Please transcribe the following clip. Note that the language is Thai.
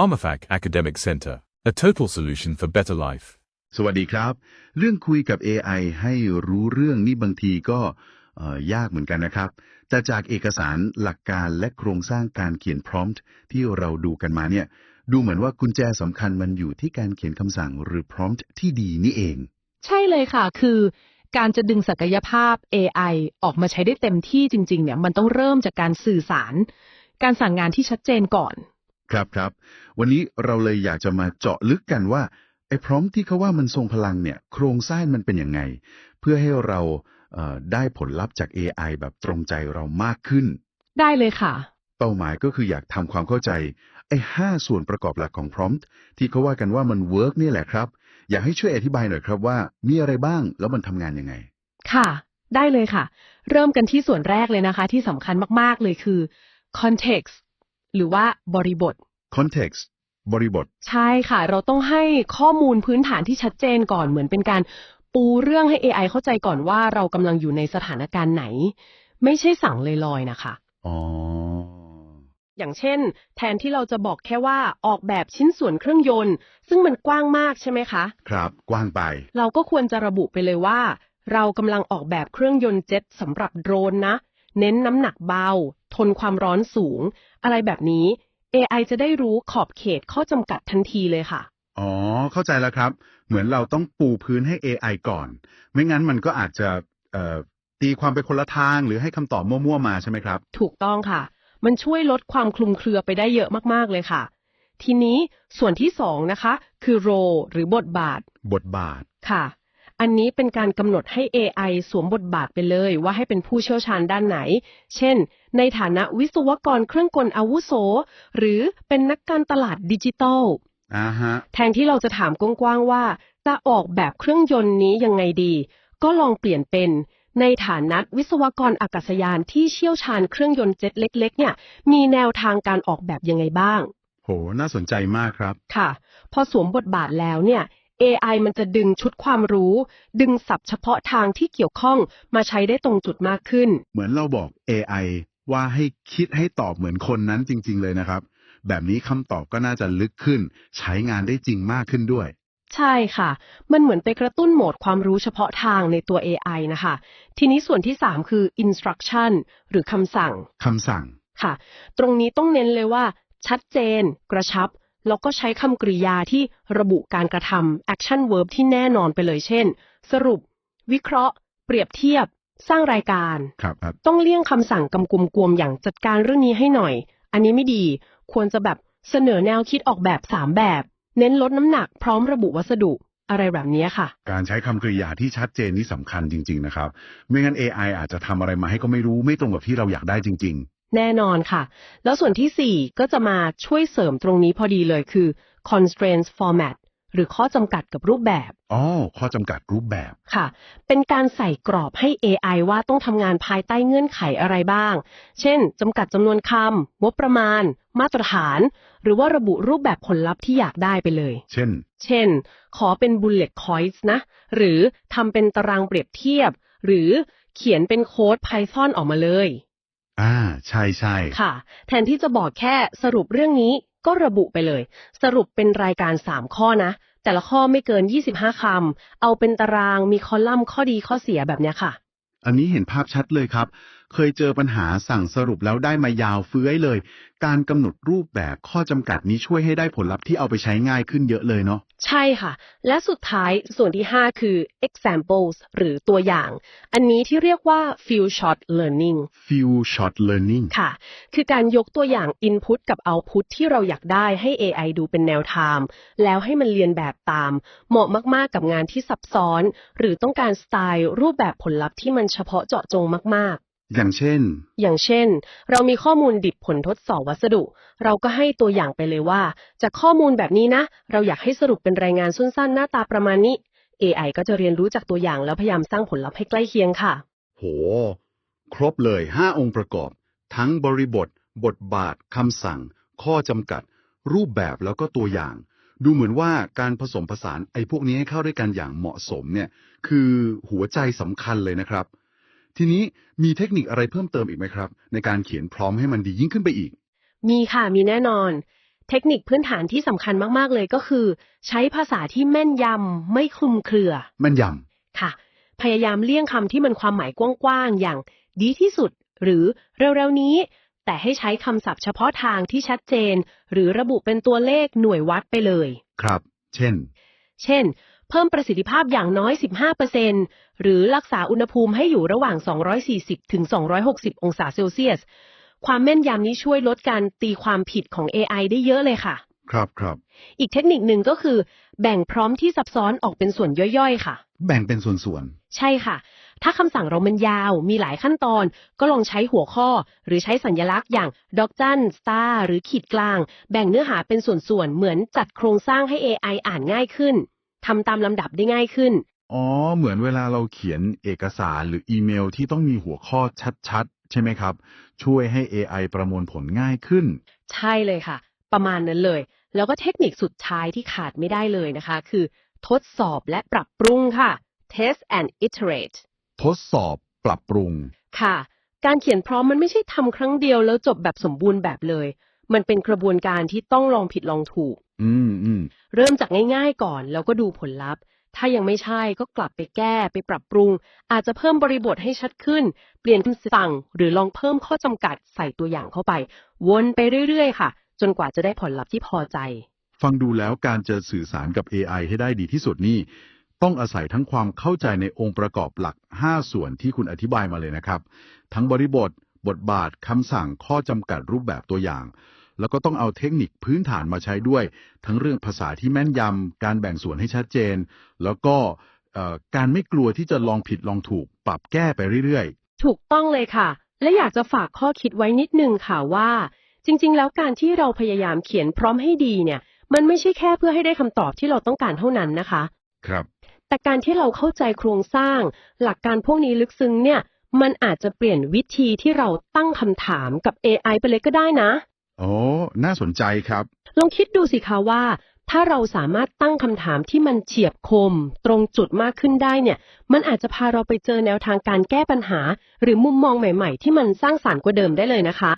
PharmaFac Academic Center, a total solution for better life. สวัสดีครับ เรื่องคุยกับ AI ให้รู้เรื่องนี่บางทีก็เอ่อยากเหมือนกันนะครับ แต่จากเอกสารหลักการและโครงสร้างการเขียน prompt ที่เราดูกันมาเนี่ย ดูเหมือนว่ากุญแจสำคัญมันอยู่ที่การเขียนคำสั่งหรือ prompt ที่ดีนี่เอง ใช่เลยค่ะ คือการจะดึงศักยภาพ AI ออกมาใช้ได้เต็มที่จริง ๆ เนี่ย มันต้องเริ่มจากการสื่อสาร การสั่งงานที่ชัดเจนก่อน ครับครับวันนี้เราเลยอยากจะมาเจาะลึกกันว่าไอ้ prompt ที่เขาว่ามันทรงพลังเนี่ย โครงสร้างมันเป็นยังไง เพื่อให้เราเได้ผลลัพธ์จาก AI แบบตรงใจเรามากขึ้น ได้เลยค่ะ เป้าหมายก็คืออยากทำความเข้าใจไอ้ห้าส่วนประกอบหลักของ prompt ที่เขาว่ากันว่ามัน work นี่แหละครับ อยากให้ช่วยอธิบายหน่อยครับว่ามีอะไรบ้างแล้วมันทำงานยังไง ค่ะ ได้เลยค่ะ เริ่มกันที่ส่วนแรกเลยนะคะ ที่สำคัญมากๆเลยคือ context หรือว่าบริบท context บริบท ใช่ค่ะ เราต้องให้ข้อมูลพื้นฐานที่ชัดเจนก่อนเหมือนเป็นการปูเรื่องให้ AI เข้าใจก่อนว่าเรากำลังอยู่ในสถานการณ์ไหน ไม่ใช่สั่งลอยๆนะคะ อ๋อ อย่างเช่น แทนที่เราจะบอกแค่ว่าออกแบบชิ้นส่วนเครื่องยนต์ ซึ่งมันกว้างมากใช่ไหมคะ ครับ กว้างไป เราก็ควรจะระบุไปเลยว่า เรากำลังออกแบบเครื่องยนต์เจ็ตสำหรับโดรนนะ เน้นน้ำหนักเบา ทนความร้อนสูง อะไรแบบนี้ AI จะได้รู้ขอบเขตข้อจำกัดทันทีเลยค่ะ อ๋อ เข้าใจแล้วครับ เหมือนเราต้องปูพื้นให้ AI ก่อน ไม่งั้นมันก็อาจจะเอ่อตีความไปคนละทางหรือให้คำตอบมั่วๆมาใช่ไหมครับ ถูกต้องค่ะ มันช่วยลดความคลุมเครือไปได้เยอะมากๆเลยค่ะ ทีนี้ส่วนที่สองนะคะ คือ role หรือบทบาท บทบาทค่ะ อันนี้เป็นการกำหนดให้ AI สวมบทบาทไปเลยว่าให้เป็นผู้เชี่ยวชาญด้านไหน เช่น ในฐานะวิศวกรเครื่องกลอาวุโส หรือเป็นนักการตลาดดิจิทัลอ่าฮะ แทนที่เราจะถามกว้างๆว่า จะออกแบบเครื่องยนต์นี้ยังไงดี ก็ลองเปลี่ยนเป็น ในฐานะวิศวกรอากาศยานที่เชี่ยวชาญเครื่องยนต์เจ็ตเล็ก ๆ เนี่ย มีแนวทางการออกแบบยังไงบ้าง โห น่าสนใจมากครับ ค่ะ พอสวมบทบาทแล้วเนี่ย AI มันจะดึงชุดความรู้ ดึงศัพท์เฉพาะทางที่เกี่ยวข้องมาใช้ได้ตรงจุดมากขึ้น เหมือนเราบอก AI ว่าให้คิดให้ตอบเหมือนคนนั้นจริง ๆ เลยนะครับ แบบนี้คำตอบก็น่าจะลึกขึ้น ใช้งานได้จริงมากขึ้นด้วย ใช่ค่ะ มันเหมือนไปกระตุ้นโหมดความรู้เฉพาะทางในตัว AI นะคะ ทีนี้ส่วนที่ 3 คือ instruction หรือคำสั่งคำสั่ง ค่ะ ตรงนี้ต้องเน้นเลยว่า ชัดเจน กระชับ แล้วก็ใช้คำกริยาที่ระบุการกระทำ action verb ที่แน่นอนไปเลยเช่น สรุป วิเคราะห์ เปรียบเทียบ สร้างรายการ ครับครับ ต้องเลี่ยงคำสั่งกำกุมกวมอย่างจัดการเรื่องนี้ให้หน่อย อันนี้ไม่ดี ควรจะแบบเสนอแนวคิดออกแบบสามแบบ เน้นลดน้ำหนักพร้อมระบุวัสดุอะไรแบบนี้ค่ะ การใช้คำกริยาที่ชัดเจนนี่สำคัญจริง ๆ นะครับ ไม่งั้น AI อาจจะทำอะไรมาให้ก็ไม่รู้ไม่ตรงกับที่เราอยากได้จริง แน่นอนค่ะ แล้วส่วนที่ 4 ก็จะมาช่วยเสริมตรงนี้พอดีเลยคือ constraints format หรือข้อจำกัดกับรูปแบบๆอ๋อ ข้อจำกัดรูปแบบค่ะ เป็นการใส่กรอบให้ AI ว่าต้องทำงานภายใต้เงื่อนไขอะไรบ้าง เช่นจำกัดจำนวนคำงบประมาณ มาตรฐาน หรือว่าระบุรูปแบบผลลัพธ์ที่อยากได้ไปเลย เช่น เช่น ขอเป็น bullet points นะ หรือทำเป็นตารางเปรียบเทียบ หรือเขียนเป็นโค้ด Python ออกมาเลย อ่า ใช่ใช่ค่ะ แทนที่จะบอกแค่สรุปเรื่องนี้ก็ระบุไปเลย สรุปเป็นรายการ 3 ข้อนะ แต่ละข้อไม่เกิน 25 คำ เอาเป็นตารางมีคอลัมน์ข้อดีข้อเสียแบบเนี้ยค่ะ อันนี้เห็นภาพชัดเลยครับ เคยเจอปัญหาสั่งสรุปแล้วได้มายาวเฟื้อยเลย การกำหนดรูปแบบข้อจำกัดนี้ช่วยให้ได้ผลลัพธ์ที่เอาไปใช้ง่ายขึ้นเยอะเลยเนาะ ใช่ค่ะ และสุดท้ายส่วนที่ 5 คือ examples หรือตัวอย่าง อันนี้ที่เรียกว่า few shot learning few shot learning ค่ะ คือการยกตัวอย่าง input กับ output ที่เราอยากได้ให้ AI ดูเป็นแนวทางแล้วให้มันเรียนแบบตาม เหมาะมาก ๆ กับงานที่ซับซ้อน หรือต้องการสไตล์รูปแบบผลลัพธ์ที่มันเฉพาะเจาะจงมาก ๆ อย่างเช่น อย่างเช่น เรามีข้อมูลดิบผลทดสอบวัสดุ เราก็ให้ตัวอย่างไปเลยว่า จากข้อมูลแบบนี้นะ เราอยากให้สรุปเป็นรายงานสั้นๆ หน้าตาประมาณนี้ AI ก็จะเรียนรู้จากตัวอย่างแล้วพยายามสร้างผลลัพธ์ให้ใกล้เคียงค่ะ โห ครบเลย 5 องค์ประกอบ ทั้งบริบท บทบาทคำสั่ง ข้อจำกัด รูปแบบแล้วก็ตัวอย่าง ดูเหมือนว่าการผสมผสานไอ้พวกนี้ให้เข้าด้วยกันอย่างเหมาะสมเนี่ย คือหัวใจสำคัญเลยนะครับ ทีนี้มีเทคนิคอะไรเพิ่มเติมอีกไหมครับ ในการเขียนพร้อมให้มันดียิ่งขึ้นไปอีก มีค่ะมีแน่นอน เทคนิคพื้นฐานที่สำคัญมากๆเลยก็คือ ใช้ภาษาที่แม่นยำไม่คลุมเครือ แม่นยค่ะ พยายามเลี่ยงคำที่มันความหมายกว้างๆอย่างดีที่สุด หรือเร็วๆนี้ แต่ให้ใช้คำศัพท์เฉพาะทางที่ชัดเจน หรือระบุเป็นตัวเลขหน่วยวัดไปเลยำครับ เช่น เช่น เพิ่มประสิทธิภาพอย่างน้อย 15%หรือรักษาอุณหภูมิให้อยู่ระหว่าง 240 ถึง 260 องศาเซลเซียส ความแม่นยำนี้ช่วยลดการตีความผิดของ AI ได้เยอะเลยค่ะ ครับครับ อีกเทคนิคหนึ่งก็คือ แบ่งพร้อมที่ซับซ้อนออกเป็นส่วนย่อยๆ ค่ะ แบ่งเป็นส่วนใช่ค่ะ ถ้าคำสั่งเรามันยาว มีหลายขั้นตอน ก็ลองใช้หัวข้อ หรือใช้สัญลักษณ์อย่างดอกจันสตาร์หรือขีดกลาง แบ่งเนื้อหาเป็นส่วนๆ เหมือนจัดโครงสร้างให้ AI อ่านง่ายขึ้น ทำตามลำดับได้ง่ายขึ้นๆอ๋อ เหมือนเวลาเราเขียนเอกสารหรืออีเมลที่ต้องมีหัวข้อชัดๆ ใช่ไหมครับ ช่วยให้ AI ประมวลผลง่ายขึ้น ใช่เลยค่ะ ประมาณนั้นเลย แล้วก็เทคนิคสุดท้ายที่ขาดไม่ได้เลยนะคะ คือ ทดสอบและปรับปรุงค่ะ test and iterate ทดสอบปรับปรุง ค่ะ การเขียนพร้อมมันไม่ใช่ทำครั้งเดียวแล้วจบแบบสมบูรณ์แบบเลย มันเป็นกระบวนการที่ต้องลองผิดลองถูก อืมอืมเริ่มจากง่ายๆก่อน แล้วก็ดูผลลัพธ์ ถ้ายังไม่ใช่ก็กลับไปแก้ไปปรับปรุง อาจจะเพิ่มบริบทให้ชัดขึ้น เปลี่ยนคำสั่ง หรือลองเพิ่มข้อจำกัดใส่ตัวอย่างเข้าไป วนไปเรื่อยๆ ค่ะ จนกว่าจะได้ผลลัพธ์ที่พอใจ ฟังดูแล้วการจะสื่อสารกับ AI ให้ได้ดีที่สุดนี่ ต้องอาศัยทั้งความเข้าใจในองค์ประกอบหลัก 5 ส่วนที่คุณอธิบายมาเลยนะครับ ทั้งบริบท บทบาทคำสั่งข้อจำกัดรูปแบบตัวอย่าง แล้วก็ต้องเอาเทคนิคพื้นฐานมาใช้ด้วย ทั้งเรื่องภาษาที่แม่นยำการแบ่งส่วนให้ชัดเจน แล้วก็เอ่อการไม่กลัวที่จะลองผิดลองถูกปรับแก้ไปเรื่อยถูกต้องเลยค่ะ และอยากจะฝากข้อคิดไว้นิดนึงค่ะว่า จริง ๆ แล้วการที่เราพยายามเขียนพร้อมให้ดีเนี่ย มันไม่ใช่แค่เพื่อให้ได้คำตอบที่เราต้องการเท่านั้นนะคะๆครับ แต่การที่เราเข้าใจโครงสร้าง หลักการพวกนี้ลึกซึ้งเนี่ย มันอาจจะเปลี่ยนวิธีที่เราตั้งคำถามกับ AI ไปเลยก็ได้นะ โอ้น่าสนใจครับ ลองคิดดูสิคะว่า ถ้าเราสามารถตั้งคำถามที่มันเฉียบคม ตรงจุดมากขึ้นได้เนี่ย มันอาจจะพาเราไปเจอแนวทางการแก้ปัญหา หรือมุมมองใหม่ ๆ ที่มันสร้างสารรค์กว่าเดิมได้เลยนะคะ